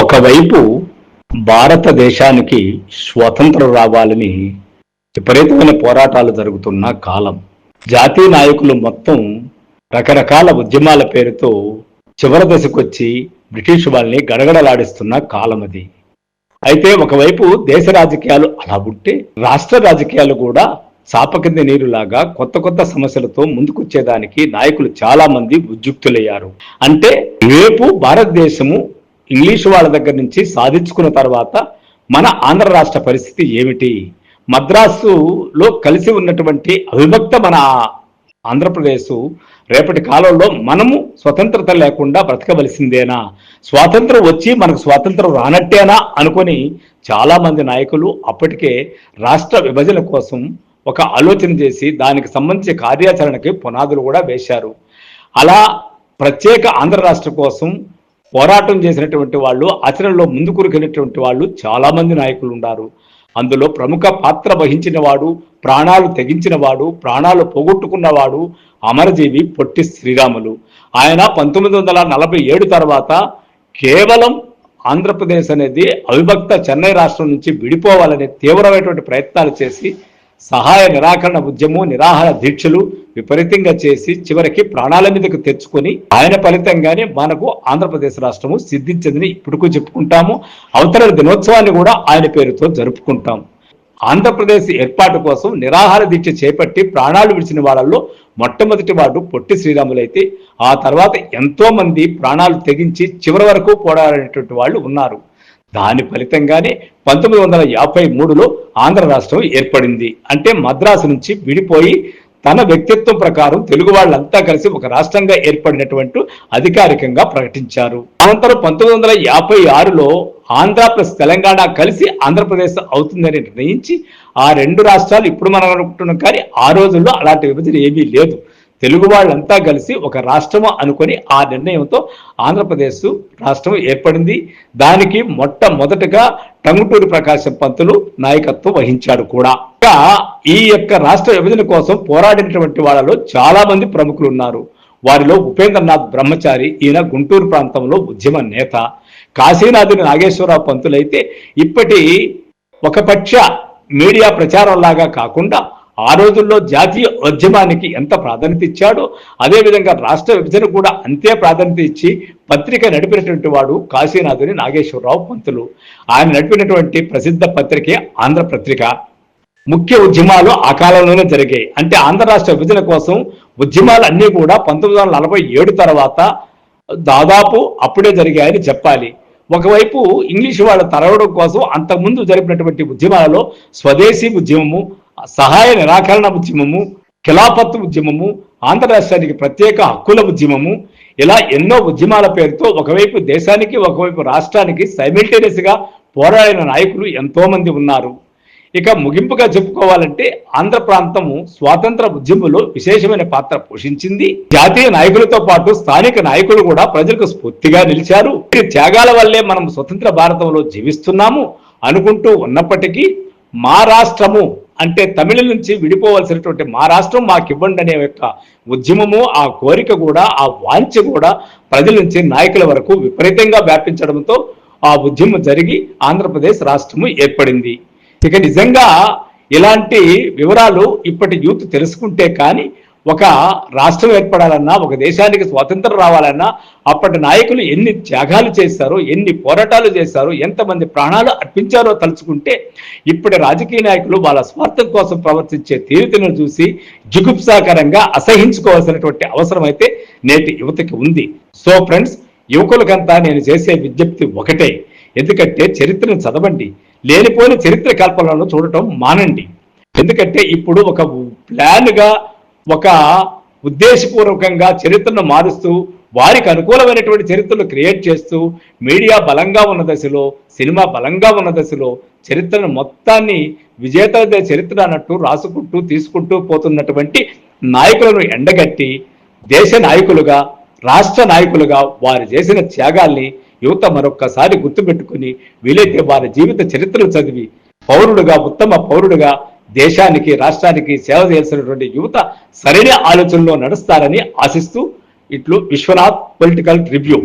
ఒకవైపు భారతదేశానికి స్వతంత్రం రావాలని విపరీతమైన పోరాటాలు జరుగుతున్న కాలం. జాతీయ నాయకులు మొత్తం రకరకాల ఉద్యమాల పేరుతో చివరి దశకొచ్చి బ్రిటిష్ వాళ్ళని గడగడలాడిస్తున్న కాలం అది. అయితే ఒకవైపు దేశ రాజకీయాలు అలా ఉంటే రాష్ట్ర రాజకీయాలు కూడా చాపకింద నీరులాగా కొత్త కొత్త సమస్యలతో ముందుకొచ్చేదానికి నాయకులు చాలా మంది ఉద్యుక్తులయ్యారు. అంటే రేపు భారతదేశము ఇంగ్లీష్ వాళ్ళ దగ్గర నుంచి సాధించుకున్న తర్వాత మన ఆంధ్ర రాష్ట్ర పరిస్థితి ఏమిటి? మద్రాసులో కలిసి ఉన్నటువంటి అవిభక్త మన ఆంధ్రప్రదేశ్ రేపటి కాలంలో మనము స్వతంత్రత లేకుండా బ్రతకవలసిందేనా? స్వాతంత్రం వచ్చి మనకు స్వాతంత్రం రానట్టేనా? అనుకొని చాలామంది నాయకులు అప్పటికే రాష్ట్ర విభజన కోసం ఒక ఆలోచన చేసి దానికి సంబంధించి కార్యాచరణకి పునాదులు కూడా వేశారు. అలా ప్రత్యేక ఆంధ్ర రాష్ట్ర కోసం పోరాటం చేసినటువంటి వాళ్ళు ఆచరణలో ముందుకురికినటువంటి వాళ్ళు చాలామంది నాయకులు ఉన్నారు. అందులో ప్రముఖ పాత్ర వహించిన వాడు ప్రాణాలు తెగించిన వాడు ప్రాణాలు పోగొట్టుకున్నవాడు అమరజీవి పొట్టి శ్రీరాములు. ఆయన పంతొమ్మిది వందల నలభై ఏడు తర్వాత కేవలం ఆంధ్రప్రదేశ్ అనేది అవిభక్త చెన్నై రాష్ట్రం నుంచి విడిపోవాలనే తీవ్రమైనటువంటి ప్రయత్నాలు చేసి సహాయ నిరాకరణ ఉద్యమం నిరాహార దీక్షలు విపరీతంగా చేసి చివరికి ప్రాణాల మీదకు తెచ్చుకొని ఆయన ఫలితంగానే మనకు ఆంధ్రప్రదేశ్ రాష్ట్రము సిద్ధించిందని ఇప్పుడుకు చెప్పుకుంటాము. అవతరణ దినోత్సవాన్ని కూడా ఆయన పేరుతో జరుపుకుంటాం. ఆంధ్రప్రదేశ్ ఏర్పాటు కోసం నిరాహార దీక్ష చేపట్టి ప్రాణాలు విడిచిన వాళ్ళల్లో మొట్టమొదటి వాడు పొట్టి శ్రీరాములైతే ఆ తర్వాత ఎంతో మంది ప్రాణాలు తెగించి చివరి వరకు పోరాడేటువంటి వాళ్ళు ఉన్నారు. దాని ఫలితంగానే పంతొమ్మిది వందల యాభై మూడులో ఆంధ్ర రాష్ట్రం ఏర్పడింది. అంటే మద్రాసు నుంచి విడిపోయి తన వ్యక్తిత్వం ప్రకారం తెలుగు వాళ్ళంతా కలిసి ఒక రాష్ట్రంగా ఏర్పడినటువంటి అధికారికంగా ప్రకటించారు. అనంతరం పంతొమ్మిది వందల యాభై ఆరులో ఆంధ్ర ప్లస్ తెలంగాణ కలిసి ఆంధ్రప్రదేశ్ అవుతుందని నిర్ణయించి ఆ రెండు రాష్ట్రాలు ఇప్పుడు మనం అనుకుంటున్నాం కానీ ఆ రోజుల్లో అలాంటి విభజన ఏమీ లేదు. తెలుగు వాళ్ళంతా కలిసి ఒక రాష్ట్రము అనుకొని ఆ నిర్ణయంతో ఆంధ్రప్రదేశ్ రాష్ట్రం ఏర్పడింది. దానికి మొట్టమొదటగా టంగుటూరి ప్రకాశం పంతులు నాయకత్వం వహించాడు కూడా. ఈ యొక్క రాష్ట్ర విభజన కోసం పోరాడినటువంటి వాళ్ళలో చాలా మంది ప్రముఖులు ఉన్నారు. వారిలో ఉపేంద్రనాథ్ బ్రహ్మచారి ఈయన గుంటూరు ప్రాంతంలో ఉద్యమ నేత. కాశీనాథుని నాగేశ్వరరావు పంతులైతే ఇప్పటి ఒక పక్ష మీడియా ప్రచారం లాగా కాకుండా ఆ రోజుల్లో జాతీయ ఉద్యమానికి ఎంత ప్రాధాన్యత ఇచ్చాడో అదేవిధంగా రాష్ట్ర విభజన కూడా అంతే ప్రాధాన్యత ఇచ్చి పత్రిక నడిపినటువంటి వాడు కాశీనాథుని నాగేశ్వరరావు పంతులు. ఆయన నడిపినటువంటి ప్రసిద్ధ పత్రికే ఆంధ్ర పత్రిక. ముఖ్య ఉద్యమాలు ఆ కాలంలోనే జరిగాయి. అంటే ఆంధ్ర రాష్ట్ర విభజన కోసం ఉద్యమాలు అన్నీ కూడా పంతొమ్మిది వందల నలభై ఏడు తర్వాత దాదాపు అప్పుడే జరిగాయని చెప్పాలి. ఒకవైపు ఇంగ్లీష్ వాళ్ళ తరవడం కోసం అంతకుముందు జరిపినటువంటి ఉద్యమాలలో స్వదేశీ ఉద్యమము సహాయ నిరాకరణ ఉద్యమము ఖిలాఫత్ ఉద్యమము ఆంధ్ర రాష్ట్రానికి ప్రత్యేక హక్కుల ఉద్యమము ఇలా ఎన్నో ఉద్యమాల పేరుతో ఒకవైపు దేశానికి ఒకవైపు రాష్ట్రానికి సైమిల్టేనియస్గా పోరాడిన నాయకులు ఎంతోమంది ఉన్నారు. ఇక ముగింపుగా చెప్పుకోవాలంటే ఆంధ్ర ప్రాంతము స్వాతంత్ర ఉద్యమంలో విశేషమైన పాత్ర పోషించింది. జాతీయ నాయకులతో పాటు స్థానిక నాయకులు కూడా ప్రజలకు స్ఫూర్తిగా నిలిచారు. ఈ త్యాగాల వల్లే మనం స్వతంత్ర భారతంలో జీవిస్తున్నాము అనుకుంటూ ఉన్నప్పటికీ మా రాష్ట్రము అంటే తమిళ నుంచి విడిపోవలసినటువంటి మా రాష్ట్రం మాకు ఇవ్వండి అనే యొక్క ఉద్యమము ఆ కోరిక కూడా ఆ వాంఛ కూడా ప్రజల నుంచి నాయకుల వరకు విపరీతంగా వ్యాపించడంతో ఆ ఉద్యమం జరిగి ఆంధ్రప్రదేశ్ రాష్ట్రము ఏర్పడింది. ఇక నిజంగా ఇలాంటి వివరాలు ఇప్పటి యూత్ తెలుసుకుంటే కానీ ఒక రాష్ట్రం ఏర్పడాలన్నా ఒక దేశానికి స్వాతంత్రం రావాలన్నా అప్పటి నాయకులు ఎన్ని త్యాగాలు చేశారో ఎన్ని పోరాటాలు చేశారో ఎంతమంది ప్రాణాలు అర్పించారో తలుచుకుంటే ఇప్పటి రాజకీయ నాయకులు వాళ్ళ స్వార్థం కోసం ప్రవర్తించే తీరుతను చూసి జుగుప్సాకరంగా అసహించుకోవాల్సినటువంటి అవసరం అయితే నేటి యువతకి ఉంది. సో ఫ్రెండ్స్ యువకులకంతా నేను చేసే విజ్ఞప్తి ఒకటే. ఎందుకంటే చరిత్రను చదవండి. లేనిపోని చరిత్ర కల్పనలను చూడటం మానండి. ఎందుకంటే ఇప్పుడు ఒక ప్లాన్గా ఒక ఉద్దేశపూర్వకంగా చరిత్రను మారుస్తూ వారికి అనుకూలమైనటువంటి చరిత్రను క్రియేట్ చేస్తూ మీడియా బలంగా ఉన్న దశలో సినిమా బలంగా ఉన్న దశలో చరిత్రను మొత్తాన్ని విజేతలదే చరిత్ర అన్నట్టు రాసుకుంటూ తీసుకుంటూ పోతున్నటువంటి నాయకులను ఎండగట్టి దేశ నాయకులుగా రాష్ట్ర నాయకులుగా వారు చేసిన త్యాగాల్ని యువత మరొక్కసారి గుర్తుపెట్టుకుని వీలైతే వారి జీవిత చరిత్రలు చదివి పౌరుడుగా ఉత్తమ పౌరుడుగా దేశానికి రాష్ట్రానికి సేవ చేయాల్సినటువంటి యువత సరైన ఆలోచనలో నడుస్తారని ఆశిస్తూ ఇట్లు విశ్వనాథ్ పొలిటికల్ రివ్యూ